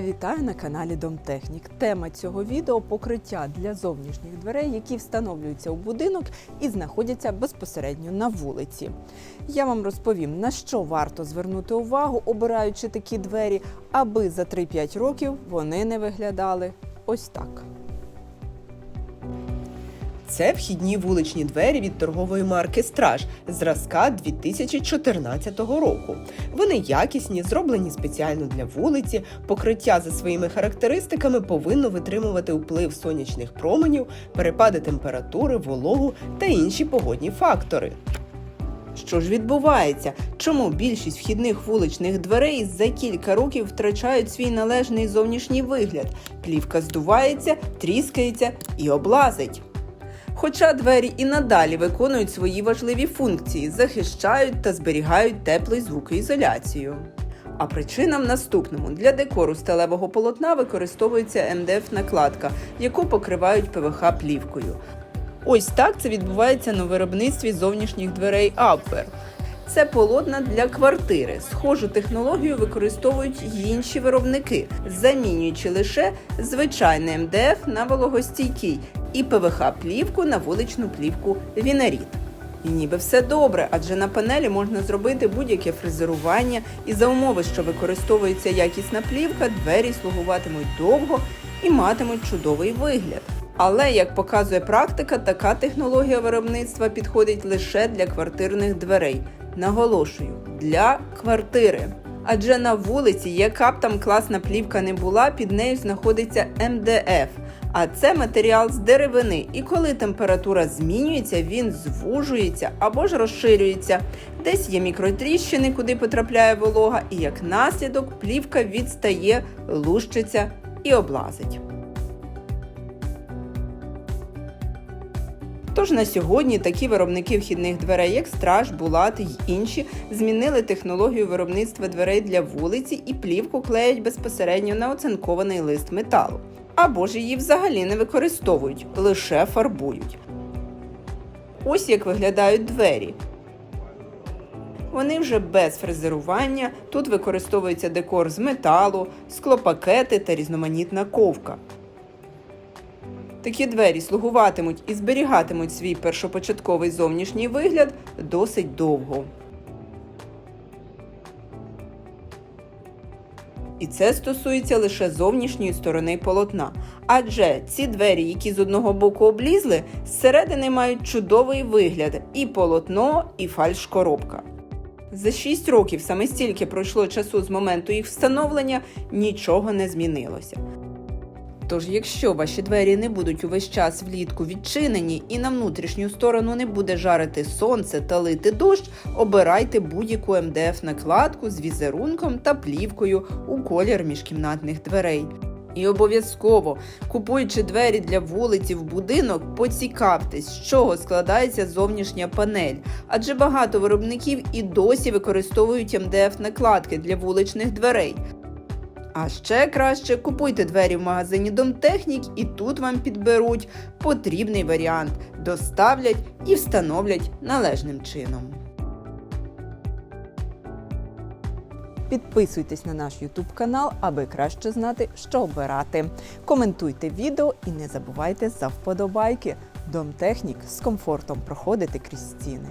Вітаю на каналі Домтехнік. Тема цього відео покриття для зовнішніх дверей, які встановлюються у будинок і знаходяться безпосередньо на вулиці. Я вам розповім, на що варто звернути увагу, обираючи такі двері, аби за 3-5 років вони не виглядали ось так. Це вхідні вуличні двері від торгової марки Страж зразка 2014 року. Вони якісні, зроблені спеціально для вулиці. Покриття за своїми характеристиками повинно витримувати вплив сонячних променів, перепади температури, вологу та інші погодні фактори. Що ж відбувається? Чому більшість вхідних вуличних дверей за кілька років втрачають свій належний зовнішній вигляд? Плівка здувається, тріскається і облазить. Хоча двері і надалі виконують свої важливі функції, захищають та зберігають теплу звукоізоляцію. А причина в наступному для декору сталевого полотна використовується МДФ-накладка, яку покривають ПВХ плівкою. Ось так це відбувається на виробництві зовнішніх дверей Апвер. Це полотна для квартири. Схожу технологію використовують інші виробники, замінюючи лише звичайний МДФ на вологостійкий і ПВХ-плівку на вуличну плівку Вінаріт. І ніби все добре, адже на панелі можна зробити будь-яке фрезерування, і за умови, що використовується якісна плівка, двері слугуватимуть довго і матимуть чудовий вигляд. Але, як показує практика, така технологія виробництва підходить лише для квартирних дверей. Наголошую, для квартири. Адже на вулиці, яка б там класна плівка не була, під нею знаходиться МДФ. А це матеріал з деревини, і коли температура змінюється, він звужується або ж розширюється. Десь є мікротріщини, куди потрапляє волога, і як наслідок плівка відстає, лущиться і облазить. Тож на сьогодні такі виробники вхідних дверей, як Страж, Булат й інші, змінили технологію виробництва дверей для вулиці і плівку клеять безпосередньо на оцинкований лист металу. Або ж її взагалі не використовують, лише фарбують. Ось як виглядають двері. Вони вже без фрезерування. Тут використовується декор з металу, склопакети та різноманітна ковка. Такі двері слугуватимуть і зберігатимуть свій першопочатковий зовнішній вигляд досить довго. І це стосується лише зовнішньої сторони полотна. Адже ці двері, які з одного боку облізли, зсередини мають чудовий вигляд і полотно, і фальш-коробка. За 6 років саме стільки пройшло часу з моменту їх встановлення, нічого не змінилося. Тож, якщо ваші двері не будуть увесь час влітку відчинені і на внутрішню сторону не буде жарити сонце та лити дощ, обирайте будь-яку МДФ-накладку з візерунком та плівкою у колір міжкімнатних дверей. І обов'язково, купуючи двері для вулиці в будинок, поцікавтесь, з чого складається зовнішня панель, адже багато виробників і досі використовують МДФ-накладки для вуличних дверей. А ще краще купуйте двері в магазині Домтехнік і тут вам підберуть потрібний варіант, доставлять і встановлять належним чином. Підписуйтесь на наш YouTube канал, аби краще знати, що обирати. Коментуйте відео і не забувайте за вподобайки. Домтехнік з комфортом проходити крізь стіни.